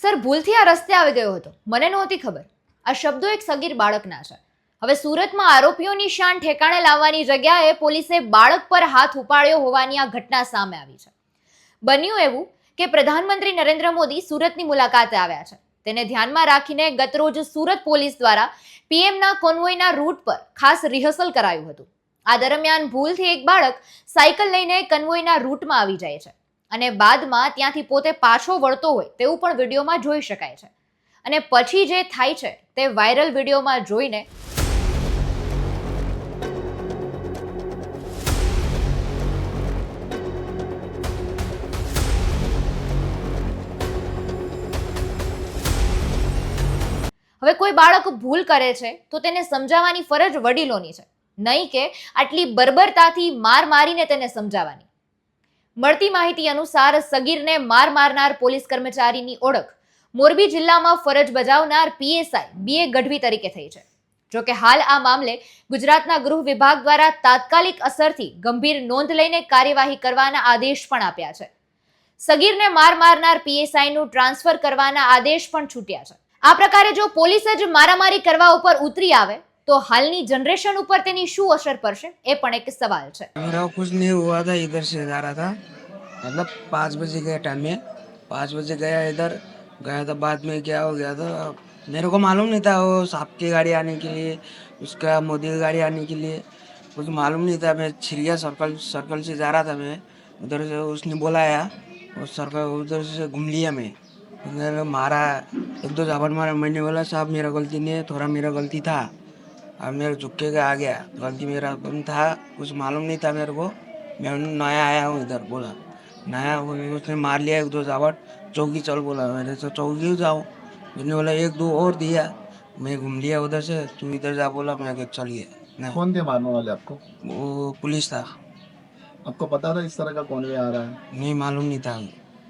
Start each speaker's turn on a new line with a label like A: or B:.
A: Sir, ભૂલથી આ રસ્તે આવી ગયો હતો. મને નહોતી ખબર. આ શબ્દો એક સગીર બાળકના છે. હવે સુરતમાં આરોપીઓની શાન ઠેકાણે લાવવાની જગ્યાએ પોલીસે બાળક પર હાથ ઉપાડ્યો હોવાની આ ઘટના સામે આવી છે. બન્યું એવું કે પ્રધાનમંત્રી નરેન્દ્ર મોદી સુરતની મુલાકાતે આવ્યા છે. તેને ધ્યાનમાં રાખીને ગતરોજ સુરત પોલીસ દ્વારા પીએમના કોન્વોયના રૂટ પર ખાસ રિહર્સલ કરાયું હતું. આ દરમિયાન ભૂલથી એક બાળક સાયકલ લઈને કન્વોયના રૂટમાં આવી જાય છે. અને બાદમાં ત્યાંથી પોતે પાછો વળતો હોય તેવું પણ વિડીયોમાં જોઈ શકાય છે. અને પછી જે થાય છે તે વાયરલ વિડીયોમાં જોઈને હવે કોઈ બાળક ભૂલ કરે છે તો તેને સમજાવવાની ફરજ વડીલોની છે. નહીં કે આટલી બર્બરતાથી માર મારીને તેને સમજાવવાની. મળતી માહિતી અનુસાર સગીરને માર મારનાર પોલીસ કર્મચારીની ઓળખ. મોરબી જિલ્લામાં ફરજ બજાવનાર પીએસઆઈ બી એ ગઢવી તરીકે થઈ છે. જોકે હાલ આ મામલે ગુજરાતના ગૃહ વિભાગ દ્વારા તાત્કાલિક અસરથી ગંભીર નોંધ લઈને કાર્યવાહી કરવાના આદેશ પણ આપ્યા છે. સગીરને માર મારનાર પીએસઆઈનું ટ્રાન્સફર કરવાના આદેશ પણ છૂટ્યા છે. આ પ્રકારે જો પોલીસ જ મારામારી કરવા ઉપર ઉતરી આવે, તો હાલની જનરેશન ઉપર તેની શું અસર પડશે, એ પણ એક સવાલ છે.
B: મેરા કુછ નહીં હુઆ થા ઇધર સે જા રહા થા मतलब पाँच बजे गया टाइम में। पाँच बजे गया इधर, गया था बाद में क्या हो गया था, मेरे को मालूम नहीं था वो सांप की गाड़ी आने के लिए, उसका मोदी की गाड़ी आने के लिए, कुछ मालूम नहीं था। मैं छिड़िया सर्कल सर्कल से जा रहा था मैं, उधर से उसने बुलाया उस सर्कल उधर से घूम लिया मैं। उधर मारा, एक दो जाबर मारा, मैंने बोला, साहब, मेरा गलती नहीं है, थोड़ा मेरा गलती था। अब मेरे चुपके के आ गया। गलती मेरा था, कुछ मालूम नहीं था मेरे को। मैं नया आया हूँ इधर, बोला। नया हूँ, उसने मार लिया एक दो जावट चौकी चल बोला मैंने तो चौकी जाओ उसने बोला एक दो और दिया मैं घूम लिया उधर से तू इधर जा बोला मैं कहा, चलिए नहीं,
C: कौन थे मारने वाले आपको
B: वो पुलिस था
C: आपको पता था इस तरह का कौन भी आ रहा है
B: नहीं मालूम नहीं था